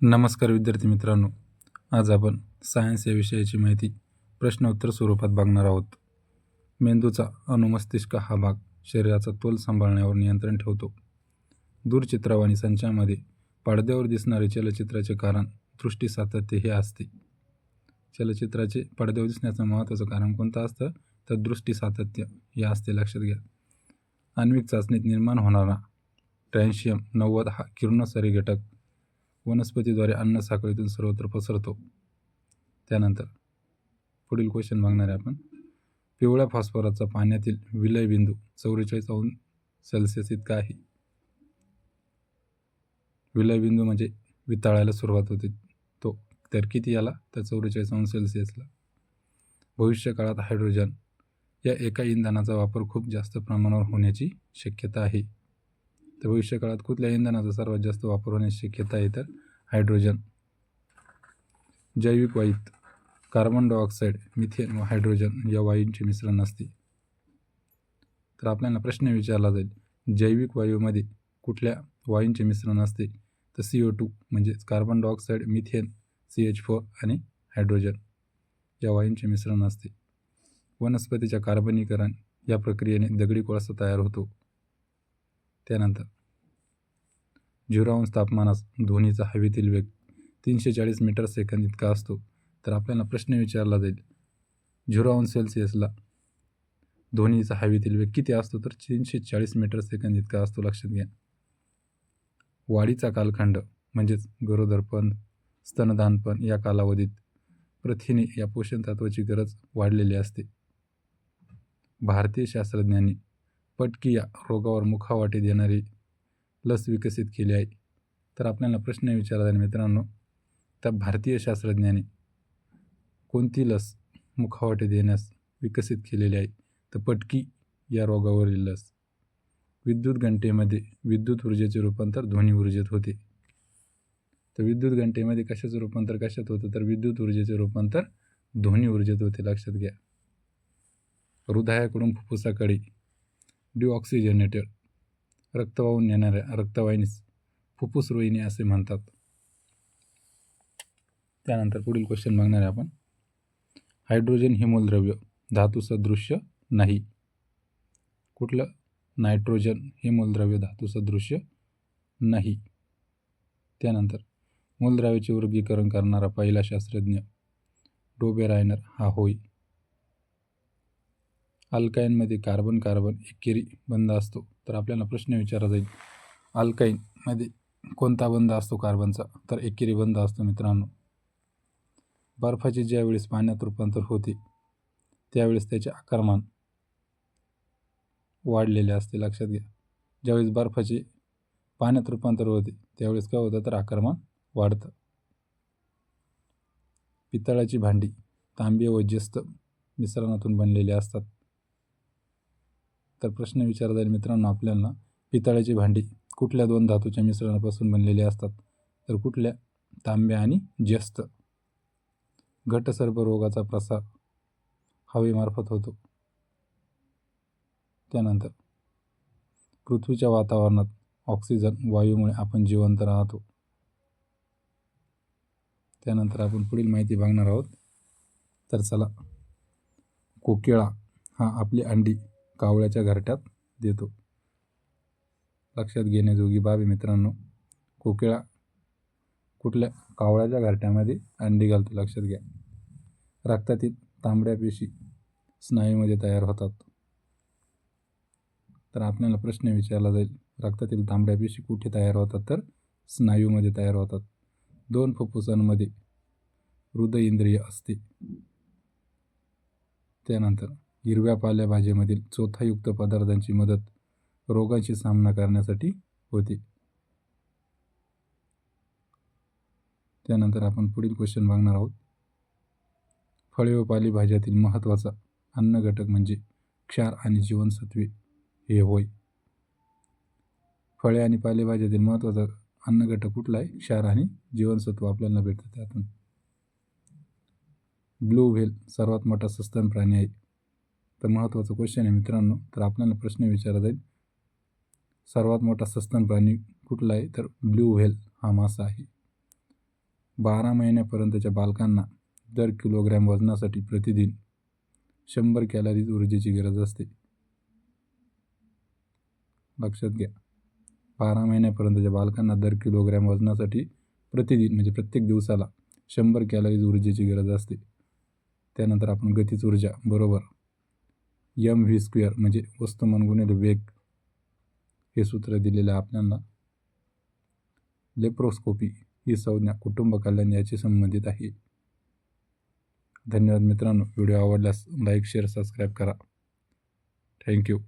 नमस्कार विद्यार्थी मित्रांनो. आज आपण सायन्स या विषयाची माहिती प्रश्नोत्तर स्वरूपात बघणार आहोत. मेंदूचा अनुमस्तिष्क हा भाग शरीराचा तोल सांभाळण्यावर नियंत्रण ठेवतो. दूरचित्रवाणी संचामध्ये पडद्यावर दिसणारे चलचित्राचे कारण दृष्टी सातत्य हे असते. चलचित्राचे पडद्यावर दिसण्याचं महत्त्वाचं कारण कोणतं असतं? तर दृष्टी सातत्य हे असते लक्षात घ्या. आण्विक चाचणीत निर्माण होणारा ट्रॅन्शियम नव्वद हा किरणोत्सारी घटक वनस्पतीद्वारे अन्न साखळीतून सर्वत्र पसरतो. त्यानंतर पुढील क्वेश्चन मागणार आहे आपण. पिवळ्या फॉस्फरसचा पाण्यातील विलय बिंदू चौवेचाळीस अंश सेल्सिअस इतका आहे. विलय बिंदू म्हणजे वितळायला सुरुवात होते. तो तर किती याला तर चौवेचाळीस अंश सेल्सिअसला भविष्यकाळात हायड्रोजन या एका इंधनाचा वापर खूप जास्त प्रमाणावर होण्याची शक्यता आहे. तर भविष्यकाळात कुठल्या इंधनाचा सर्वात जास्त वापर होण्याची शक्यता आहे तर हायड्रोजन जैविक वायूत कार्बन डायऑक्साईड मिथेन व हायड्रोजन या वायूंचे मिश्रण असते. तर आपल्याला प्रश्न विचारला जाईल जैविक वायूमध्ये कुठल्या वायूंचे मिश्रण असते? तर सी ओ टू म्हणजेच carbon dioxide methane C H four आणि हायड्रोजन या वायूंचे मिश्रण असते. वनस्पतीच्या कार्बनीकरण या प्रक्रियेने दगडी कोळसा तयार होतो. त्यानंतर झिरो तापमानास ध्वनीचा हवेतील वेग तीनशे चाळीस मीटर सेकंद इतका असतो तर आपल्याला प्रश्न विचारला जाईल झिरो सेल्सिअसला ध्वनीचा हवेतील वेग किती असतो तर तीनशे चाळीस मीटर सेकंद इतका असतो लक्षात घ्या. वाढीचा कालखंड म्हणजेच गरोदरपण स्तनदानपण या कालावधीत प्रथिने या पोषण तत्वाची गरज वाढलेली असते. भारतीय शास्त्रज्ञांनी पटकी या रोगावर मुखावाटी देणारी लस विकसित केली आहे. तर आपल्याला प्रश्न विचारला जाईल मित्रांनो त्या भारतीय शास्त्रज्ञाने कोणती लस मुखावटे देण्यास विकसित केलेली आहे? तर पटकी या रोगावरील लस. विद्युत घंटेमध्ये विद्युत ऊर्जेचे रूपांतर ध्वनी ऊर्जेत होते. तर विद्युत घंटेमध्ये कशाचं रूपांतर कशात होतं? तर विद्युत ऊर्जेचे रूपांतर ध्वनी ऊर्जेत होते. लक्षात घ्या. हृदयाकडून फुफ्फुसाकडे डिऑक्सिजनेटेड रक्त वाहून नेणाऱ्या रक्तवाहिनीस फुफ्फुस रोहिणी असे म्हणतात. त्यानंतर पुढील क्वेश्चन बघणार आहे आपण. हायड्रोजन हे मूलद्रव्य धातुसदृश्य नाही. कुठलं? नायट्रोजन हे मूलद्रव्य धातुसदृश्य नाही. त्यानंतर मूलद्रव्याचे वर्गीकरण करणारा पहिला शास्त्रज्ञ डोबेरायनर हा होय. अल्काईनमध्ये कार्बन कार्बन एकेरी बंध असतो. तर आपल्याला प्रश्न विचारला जाईल अल्काईनमध्ये कोणता बंध असतो कार्बनचा? तर एकेरी बंध असतो मित्रांनो. बर्फाचे ज्यावेळेस पाण्यात रूपांतर होते त्यावेळेस त्याचे आकारमान वाढलेले असते. लक्षात घ्या ज्यावेळेस बर्फाचे पाण्यात रूपांतर होते त्यावेळेस काय होतं? तर आकारमान वाढतं. पितळाची भांडी तांबे व जस्त मिश्रणातून बनलेली असतात. तर प्रश्न विचारता येईल मित्रांनो आपल्याला. पितळ्याची भांडी कुठल्या दोन धातूच्या मिश्रणापासून बनलेली असतात? तर कुठल्या? तांब्या आणि जस्त घटसर्प रोगाचा प्रसार हवेमार्फत होतो. त्यानंतर पृथ्वीच्या वातावरणात ऑक्सिजन वायूमुळे आपण जिवंत राहतो. त्यानंतर आपण पुढील माहिती बघणार आहोत. तर चला कोकिळा हा आपली अंडी कावळ्याच्या घरट्यात देतो. लक्षात घेण्याजोगी बाबी मित्रांनो कोकिळा कुठल्या कावळ्याच्या घरट्यामध्ये अंडी घालतो लक्षात घ्या. रक्तातील तांबड्या पेशी स्नायूमध्ये तयार होतात. तर आपल्याला प्रश्न विचारला जाईल रक्तातील तांबड्या पेशी कुठे तयार होतात? तर स्नायूमध्ये तयार होतात. दोन फुफ्फुसांमध्ये हृदय इंद्रिय असते. त्यानंतर हिरव्या पालेभाजीमधील चोथायुक्त पदार्थांची मदत रोगांशी सामना करण्यासाठी होते. त्यानंतर आपण पुढील क्वेश्चन बघणार आहोत. फळे व पालेभाज्यातील महत्त्वाचा अन्न घटक म्हणजे क्षार आणि जीवनसत्वे हे होय. फळे आणि पालेभाज्यातील महत्त्वाचा अन्न घटक कुठला आहे क्षार आणि जीवनसत्व आपल्याला भेटतं त्यातून. ब्लू व्हेल सर्वात मोठा सस्तन प्राणी आहे. तर महत्त्वाचं क्वेश्चन आहे मित्रांनो. तर आपल्याला प्रश्न विचारला जाईल सर्वात मोठा सस्तन प्राणी कुठला आहे? तर ब्ल्यू व्हेल हा मासा आहे. बारा महिन्यापर्यंतच्या बालकांना दर किलोग्रॅम वजनासाठी प्रतिदिन शंभर कॅलरीज ऊर्जेची गरज असते. लक्षात घ्या. बारा महिन्यापर्यंतच्या बालकांना दर किलोग्रॅम वजनासाठी प्रतिदिन म्हणजे प्रत्येक दिवसाला शंभर कॅलरीज ऊर्जेची गरज असते. त्यानंतर आपण गतीच ऊर्जा बरोबर? एम व्ही स्क्वेअर म्हणजे वस्तुमान गुणिले वेग हे सूत्र दिलेलं आहे आपल्याला. लेप्रोस्कोपी ही संज्ञा कुटुंब कल्याण याची संबंधित आहे. धन्यवाद मित्रांनो. व्हिडिओ आवडल्यास लाईक शेअर सबस्क्राईब करा. Thank you.